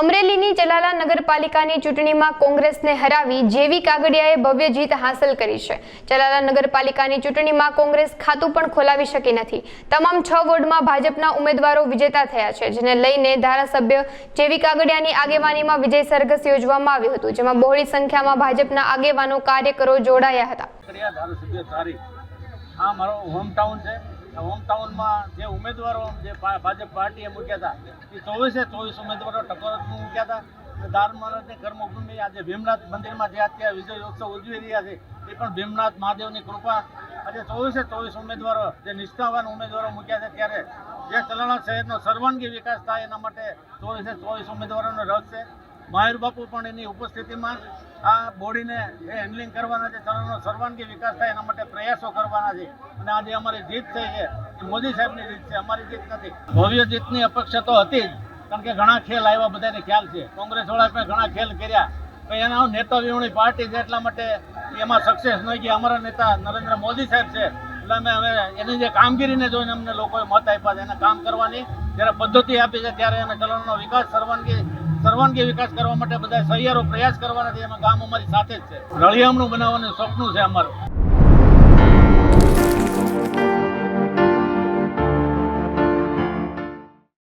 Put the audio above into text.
અમરેલીની જલાલા નગરપાલિકાની ચૂંટણીમાં કોંગ્રેસને હરાવી જેવી કાગડિયાએ ભવ્ય જીત હાંસલ કરી છે. જલાલા નગરપાલિકાની ચૂંટણીમાં કોંગ્રેસ ખાતું પણ ખોલાવી શકી નથી. તમામ છ વોર્ડમાં ભાજપના ઉમેદવારો વિજેતા થયા છે, જેને લઈને ધારાસભ્ય જેવી કાગડિયાની આગેવાનીમાં વિજય સરઘસ યોજવામાં આવ્યું હતું, જેમાં બહોળી સંખ્યામાં ભાજપના આગેવાનો કાર્યકરો જોડાયા હતા. આ મારો હોમટાઉન છે. હોમટાઉનમાં જે ઉમેદવારો જે ભાજપ પાર્ટીએ મૂક્યા હતા, એ ચોવીસે ચોવીસ ઉમેદવારો ટકોરતમાં મૂક્યા હતા. દાર મહારાજની કર્મભૂમિ આજે ભીમનાથ મંદિરમાં જે અત્યારે વિજય ઉત્સવ ઉજવી રહ્યા છે, એ પણ ભીમનાથ મહાદેવની કૃપા. આજે ચોવીસે ચોવીસ ઉમેદવારો, જે નિષ્ઠાવાન ઉમેદવારો મૂક્યા છે, ત્યારે જે તલાણા શહેરનો સર્વાંગી વિકાસ થાય એના માટે ચોવીસે ચોવીસ ઉમેદવારોનો રસ છે. માહિર બાપુ પણ એની ઉપસ્થિતિમાં આ બોડીને જે હેન્ડલિંગ કરવાના છે ચલણનો સર્વાંગી વિકાસ થાય એના માટે પ્રયાસો કરવાના છે. અને આજે અમારી જીત થઈ છે એ મોદી સાહેબની જીત છે, અમારી જીત નથી. ભવ્ય જીતની અપેક્ષા તો હતી જ, કારણ કે ઘણા ખેલ આવ્યા, બધાને ખ્યાલ છે. કોંગ્રેસવાળા પણ ઘણા ખેલ કર્યા. પણ એના નેતા વિહોણી પાર્ટી છે, એટલા માટે એમાં સક્સેસ નહીં ગયા અમારા નેતા નરેન્દ્ર મોદી સાહેબ છે. એટલે અમે હવે એની જે કામગીરીને જોઈને અમને લોકોએ મત આપ્યા છે, એને કામ કરવાની, જ્યારે પદ્ધતિ આપી છે, ત્યારે એને ચલણનો વિકાસ સર્વાંગી સર્વાંગી વિકાસ કરવા માટે બધા સહિયારો પ્રયાસ કરવાના છે. એમાં ગામ અમારી સાથે જ છે. રળિયામણું બનાવવાનું સપનું છે અમારું.